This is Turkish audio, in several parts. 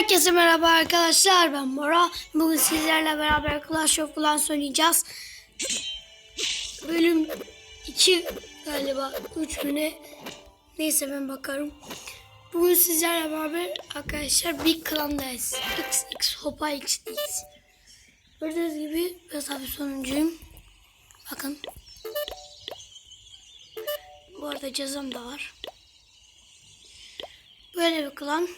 Herkese merhaba arkadaşlar ben Mora. Bugün sizlerle beraber Clash of Clans oynayacağız. Bölüm 2 galiba 3 mü ne? Neyse ben bakarım. Bugün sizlerle beraber arkadaşlar bir klandayız. XX Hopa X'deyiz. Gördüğünüz gibi ben tabi sonuncuyum. Bakın. Bu arada cezam da var. Böyle bir klan.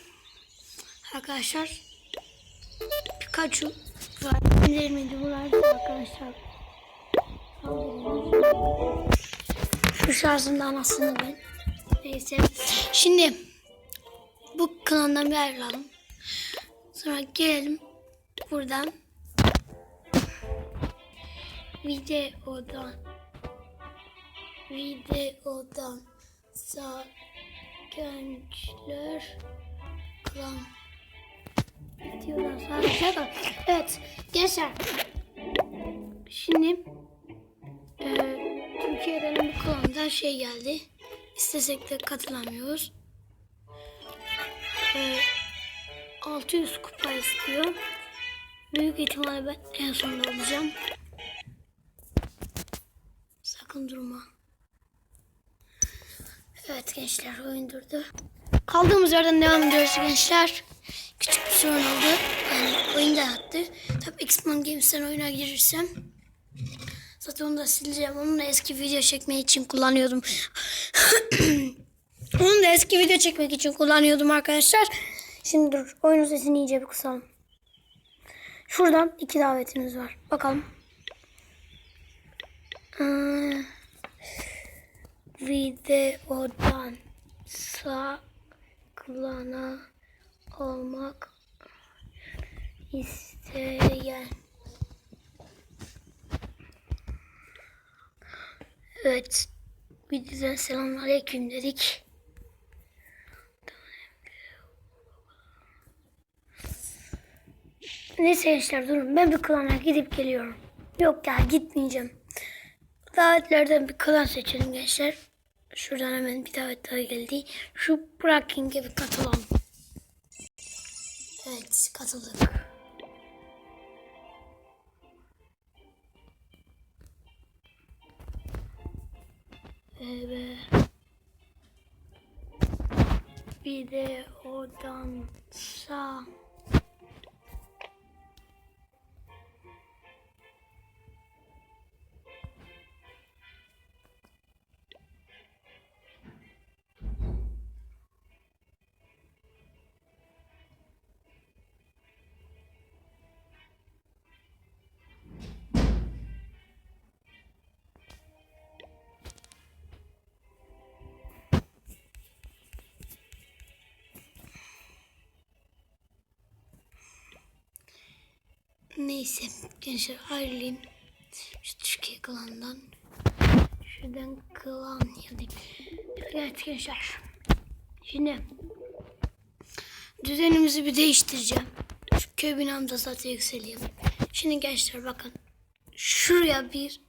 Arkadaşlar Pikachu. Bilirmedi bunlar arkadaşlar. Şu şarjın da anasını ben. Neyse. Şimdi bu klandan bir ayrılalım. Sonra gelelim buradan videodan videodan sağ gençler klan diyorlar sadece da. Evet gençler. Şimdi e, Türkiye'den bu klanda şey geldi. İstesek de katılamıyoruz. E, 600 kupa istiyor. Büyük ihtimalle ben en sonunda olacağım. Sakın durma. Evet gençler oyun durdu. Kaldığımız yerden devam ediyoruz gençler. Küçük bir sorun oldu. Yani oyun da yattı. Tabi X-Men Games'ten oyuna girirsem zaten onu da sileceğim. Onu da eski video çekmek için kullanıyordum. onu da eski video çekmek için kullanıyordum arkadaşlar. Şimdi dur. Oyunun sesini iyice bir kısalım. Şuradan iki davetimiz var. Bakalım. Ee, videodan saklana olmak isteyen Evet videodan selamünaleyküm dedik. Neyse gençler durun ben bir klana gidip geliyorum. Yok ya gitmeyeceğim. Davetlerden bir klan seçelim gençler. Şuradan hemen bir davet daha geldi. Şu Breaking'e bir katılalım. Evet katıldık. Evet. Bir de odan sağ. Neyse gençler ayrılayım. Şu Türkiye klandan. Şuradan klan yazayım. Evet gençler. Şimdi düzenimizi bir değiştireceğim. Şu köy binamda zaten yükseleyim. Şimdi gençler bakın. Şuraya bir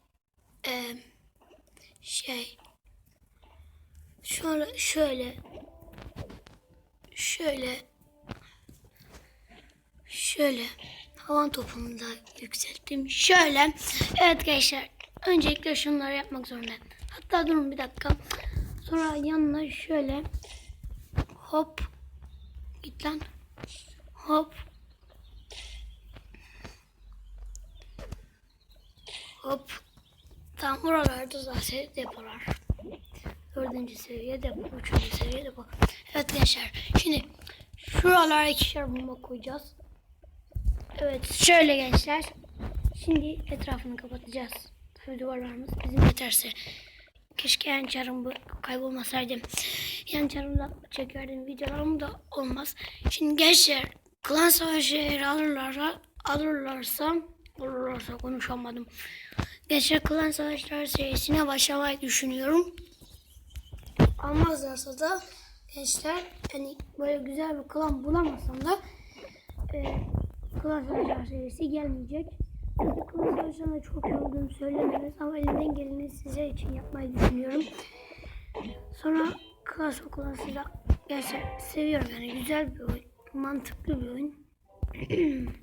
e, şey şöyle şöyle şöyle şöyle havan topumu da yükselttim. Şöyle. Evet gençler. Öncelikle şunları yapmak zorundayım. Hatta durun bir dakika. Sonra yanına şöyle hop git lan. Hop hop tam buralarda zaten depolar. Dördüncü seviye depo, üçüncü seviye depo. Evet gençler. Şimdi şuralara ikişer bomba koyacağız. Evet şöyle gençler. Şimdi etrafını kapatacağız. Tabii duvarlarımız bizim yeterse. Keşke yan çarım bu kaybolmasaydı. Yan çarımda çekerdim videolarım da olmaz. Şimdi gençler klan savaşı eğer alırlarsa alırlarsa olurlarsa konuşamadım. Gençler klan savaşları serisine başlamayı düşünüyorum. Almazlarsa da gençler hani böyle güzel bir klan bulamasam da e, Savaşlar serisi gelmeyecek. Savaşlar'da çok iyi olduğunu söylememiz ama elimden geleni size için yapmayı düşünüyorum. Sonra Clash of Clans'ı gerçekten seviyorum yani güzel bir oyun. mantıklı bir oyun.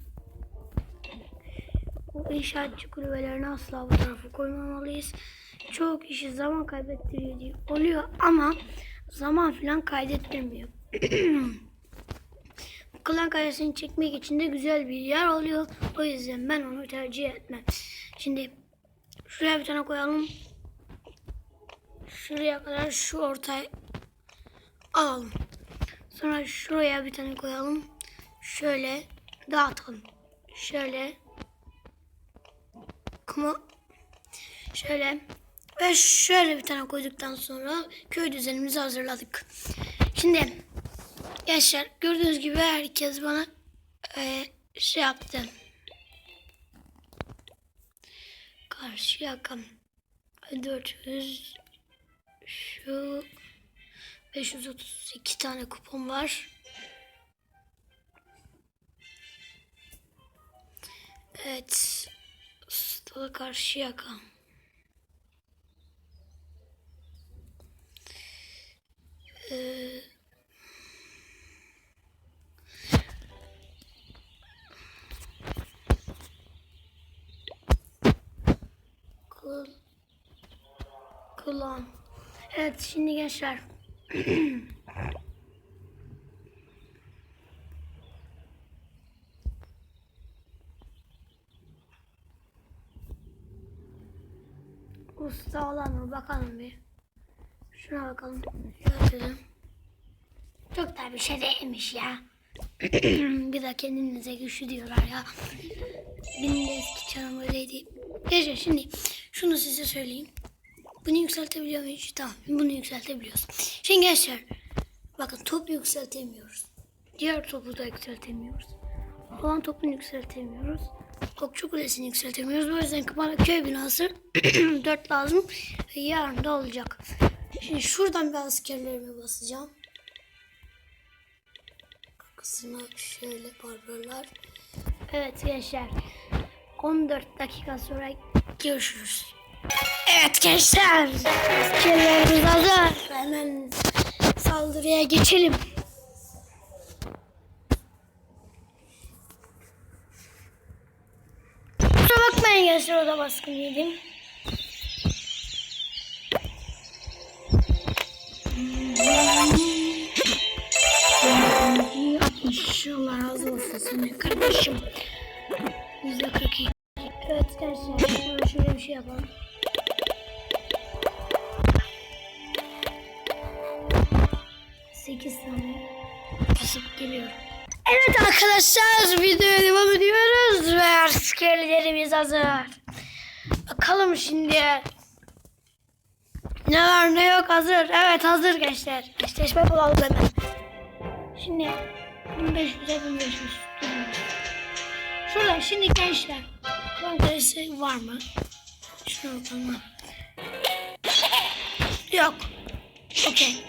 Bu inşaatçı kulübelerini asla bu tarafa koymamalıyız. Çoğu kişi zaman kaybettiriyor diye oluyor ama zaman filan kaydettirmiyor. Klan kalesini çekmek için de güzel bir yer oluyor. O yüzden ben onu tercih etmem. Şimdi şuraya bir tane koyalım. Şuraya kadar şu ortaya alalım. Sonra şuraya bir tane koyalım. Şöyle dağıtalım. Şöyle. Kuma şöyle ve şöyle bir tane koyduktan sonra köy düzenimizi hazırladık. Şimdi gençler gördüğünüz gibi herkes bana e, şey yaptı. Karşı yakam. 400 şu 532 tane kupon var. Evet. Stalı karşı yaka. Ee, kul, kulağım. Evet şimdi gençler. Usta olan mı bakalım bir. Şuna bakalım. Şöyle. Çok da bir şey değilmiş ya. bir de kendinize güçlü diyorlar ya. Benim de eski çarım öyleydi. Neyse şimdi şunu size söyleyeyim. Bunu yükseltebiliyor muyuz? Tamam bunu yükseltebiliyoruz. Şimdi gençler bakın top yükseltemiyoruz. Diğer topu da yükseltemiyoruz. Olan topunu yükseltemiyoruz. Okçu kulesini yükseltemiyoruz. O yüzden bana köy binası 4 lazım. Yarın da olacak. Şimdi şuradan bir askerlerime basacağım. Kısmına şöyle barbarlar. Evet gençler. 14 dakika sonra görüşürüz. Evet gençler. Askerlerimiz hazır. Hemen saldırıya geçelim. Kusura bakmayın gençler o da baskın yedim. Allah razı olsun senin kardeşim. Yüzde 42. Evet gençler şöyle, bir şey yapalım. Sekiz tane basıp geliyorum. Evet arkadaşlar videoya devam ediyoruz ve askerlerimiz hazır. Bakalım şimdi. Ne var ne yok hazır. Evet hazır gençler. Eşleşme bulalım hemen. Şimdi 1500'e 1500. Şurada şimdi gençler. Kalesi var mı? Şuna bakalım. Yok. Okey.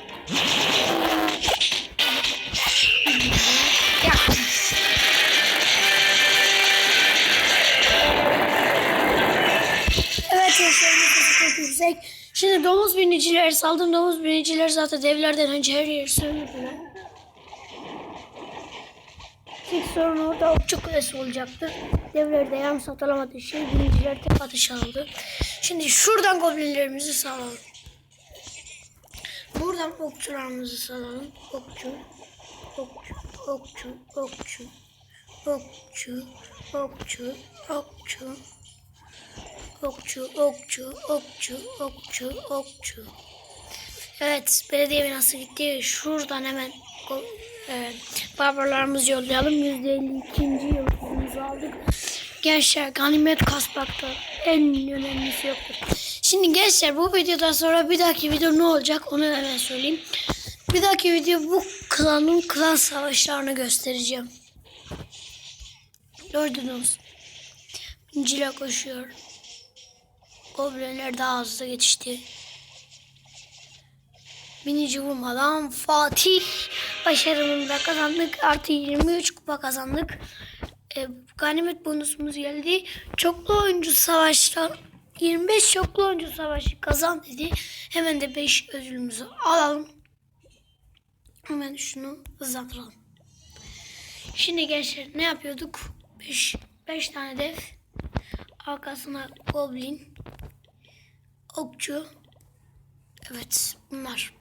Yok. Evet yüksek. Şimdi domuz binicileri saldım. Domuz biniciler zaten devlerden önce her yeri sömürdüler. Tek sorun orada okçu kulesi olacaktı. Devlerde yarım saat alamadığı şey biniciler tek atış aldı. Şimdi şuradan goblinlerimizi salalım. Buradan okçularımızı salalım. Okçu, okçu, okçu, okçu, okçu, okçu, okçu. Okçu, okçu, okçu, okçu, okçu. Evet, belediye binası gitti. Şuradan hemen e, barbarlarımızı yollayalım. %52. Yıldızımızı aldık. Gençler ganimet kasmakta en önemlisi yoktur. Şimdi gençler bu videodan sonra bir dahaki video ne olacak onu hemen söyleyeyim. Bir dahaki video bu klanın klan savaşlarını göstereceğim. Gördünüz. İncil'e koşuyor. Goblinler daha hızlı geçti. Binici vurmadan Fatih başarımında kazandık. Artı 23 kupa kazandık. E, ganimet bonusumuz geldi. Çoklu oyuncu savaşta 25 çoklu oyuncu savaşı kazan dedi. Hemen de 5 ödülümüzü alalım. Hemen şunu hızlandıralım. Şimdi gençler ne yapıyorduk? 5 5 tane dev. Arkasına goblin. Okçu. Evet bunlar.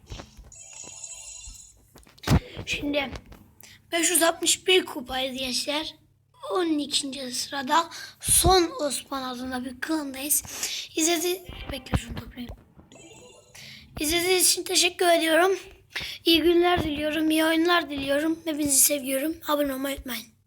Şimdi 561 kupayız gençler. 12. sırada son Osman adında bir klandayız. İzledi bekle şunu toplayayım. İzlediğiniz için teşekkür ediyorum. İyi günler diliyorum, iyi oyunlar diliyorum. Hepinizi seviyorum. Abone olmayı unutmayın.